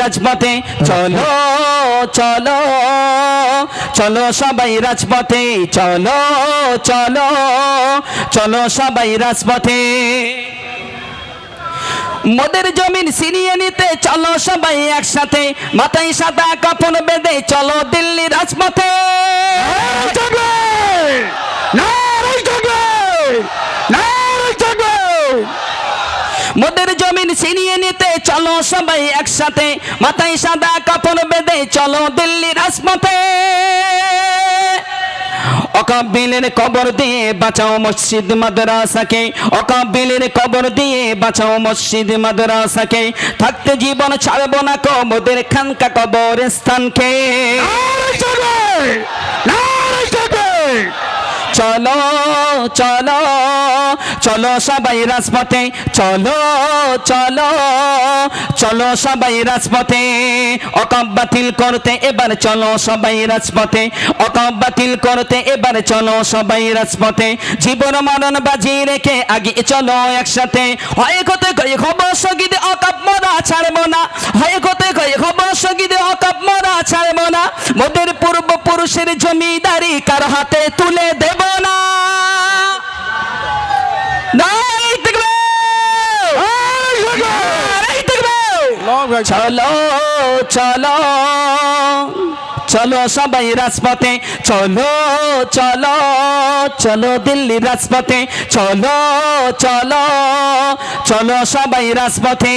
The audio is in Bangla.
রাজপথে, চলো চলো চলো সবাই রাজপথে, চলো চলো চলো সবাই রাজপথে। মোদের জমিন সিনিয়ে নিতে চলো সবাই একসাথে, মাথায় সাদা কাপড় বেঁধে চলো দিল্লি রাজপথে। মোদের জমিন ছিনিয়ে নিতে চলো সবাই একসাথে। মাথায় সাদা কাপড় বেঁধে চলো দিল্লি রাজপথে। অকাবিলের কবর দিয়ে বাঁচাও মসজিদ মাদ্রাসাকে। অকাবিলের কবর দিয়ে বাঁচাও মসজিদ মাদ্রাসাকে। থাকতে জীবন ছাড়বো না কবদের খানকা কবর স্থানকে চলো চলো চলো সবাই রাজপথে, চলো চলো চলো সবাই রাজপথে অকাব বাতিল করতে এবার চলো সবাই রাজপথে অকাব বাতিল করতে এবার চলো সবাই রাজপথে, জীবন মরণ বাজি রেখে আগে চলো একসাথে, হয় কোতে খবর সগিদ অকাব মরা ছাড়বো না হয় কোতে কই খবর সগিদ অকাব মরা ছাড়বো না মোদের পূর্বপুরুষের জমিদারি কার হাতে তুলে দেব না? চলো চলো চলো সবাই রাজপথে চলো চলো চলো দিল্লি রাজপথে চলো চলো চলো সবাই রাজপথে।